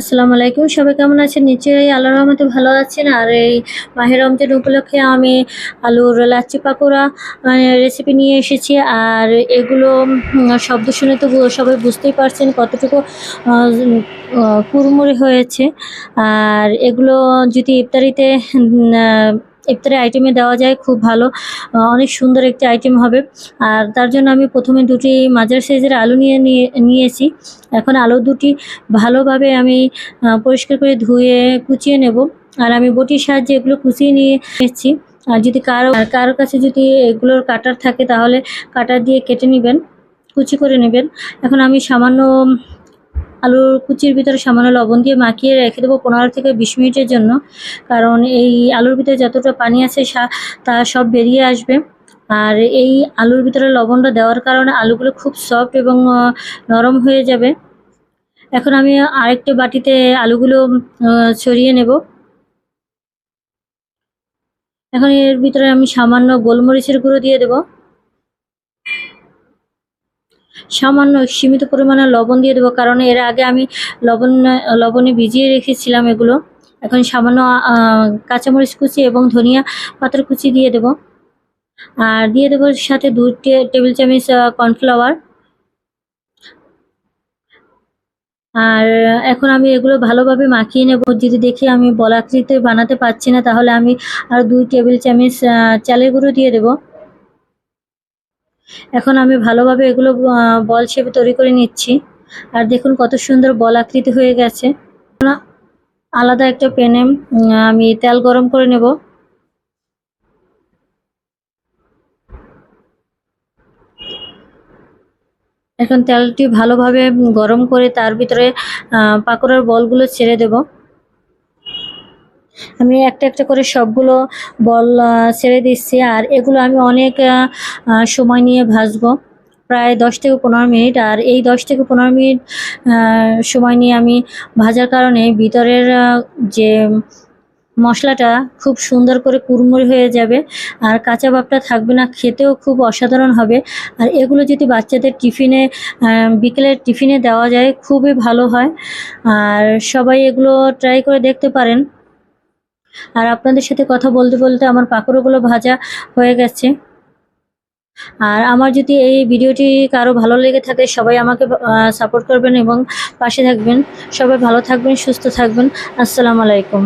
আসসালামু আলাইকুম। সবাই কেমন আছেন? নিশ্চয়ই আল্লাহ রহমতে ভালো আছেন। আর এই মাহের রমজান উপলক্ষে আমি আলুর লাচ্ছি পাকোড়া মানে রেসিপি নিয়ে এসেছি। আর এগুলো শব্দ শুনে তো সবাই বুঝতেই পারছেন কতটুকু কুড়মুড়ে হয়েছে। আর এগুলো যদি ইফতারিতে উম, আহ, ইফতারি আইটেমে দেওয়া যায় খুব ভালো। অনেক সুন্দর একটি আইটেম হবে। আর তার জন্য আমি প্রথমে দুটি মাজার সাইজের আলু নিয়ে নিয়ে নিয়েছি। এখন আলু দুটি ভালোভাবে আমি পরিষ্কার করে ধুয়ে কুচিয়ে নেব। আর আমি বটির সাহায্যে এগুলো কুচিয়ে নিয়ে এসেছি। আর যদি কারও কারোর কাছে যদি এগুলোর কাটার থাকে তাহলে কাটার দিয়ে কেটে নেবেন কুচি করে নেবেন। এখন আমি সামান্য আলুর কুচির ভিতরে সামান্য লবণ দিয়ে মাখিয়ে রেখে দেবো পনেরো থেকে বিশ মিনিটের জন্য। কারণ এই আলুর ভিতরে যতটা পানি আছে তা সব বেরিয়ে আসবে। আর এই আলুর ভিতরে লবণটা দেওয়ার কারণে আলুগুলো খুব সফট এবং নরম হয়ে যাবে। এখন আমি আরেকটা বাটিতে আলুগুলো ছড়িয়ে নেব। এখন এর ভিতরে আমি সামান্য গোলমরিচের গুঁড়ো দিয়ে দেব। সামান্য সীমিত পরিমাণে লবণ দিয়ে দেবো। কারণ এর আগে আমি লবণ, লবণে ভিজিয়ে রেখেছিলাম এগুলো। এখন সামান্য কাঁচামরিচ কুচি এবং ধনিয়া পাতার কুচি দিয়ে দেব। আর দিয়ে দেবো সাথে দু টেবিল চামচ কর্নফ্লাওয়ার। আর এখন আমি এগুলো ভালোভাবে মাখিয়ে নেব। যদি দেখি আমি বলাকৃতি বানাতে পারছি না, তাহলে আমি আর দুই টেবিল চামচ চালের গুঁড়ো দিয়ে দেব। এখন আমি ভালোভাবে এগুলো বল শেপে তৈরি করে নিচ্ছি। আর দেখুন কত সুন্দর বল আকৃতি হয়ে গেছে। আলাদা একটা প্যানে আমি তেল গরম করে নেব। এখন তেলটি ভালোভাবে গরম করে তার ভিতরে পাকোড়ার বলগুলো ছেড়ে দেব। আমি একটা একটা করে সবগুলো বল ছেড়ে দিচ্ছি আর এগুলো আমি অনেক সময় নিয়ে ভাজবো। প্রায় দশ থেকে পনেরো মিনিট আর এই দশ থেকে পনেরো মিনিট সময় নিয়ে আমি ভাজার কারণে ভিতরের যে মশলাটা খুব সুন্দর করে কুড়মুড়ি হয়ে যাবে আর কাঁচা ভাবটা থাকবে না, খেতেও খুব অসাধারণ হবে। আর এগুলো যদি বাচ্চাদের টিফিনে বিকেলের টিফিনে দেওয়া যায়, খুবই ভালো হয়। আর সবাই এগুলো ট্রাই করে দেখতে পারেন। আর আপনাদের সাথে কথা বলতে বলতে আমার পাকড়গুলো ভাজা হয়ে গেছে। আর আমার যদি এই ভিডিওটি কারও ভালো লেগে থাকে, সবাই আমাকে সাপোর্ট করবেন এবং পাশে থাকবেন। সবাই ভালো থাকবেন, সুস্থ থাকবেন। আসসালামু আলাইকুম।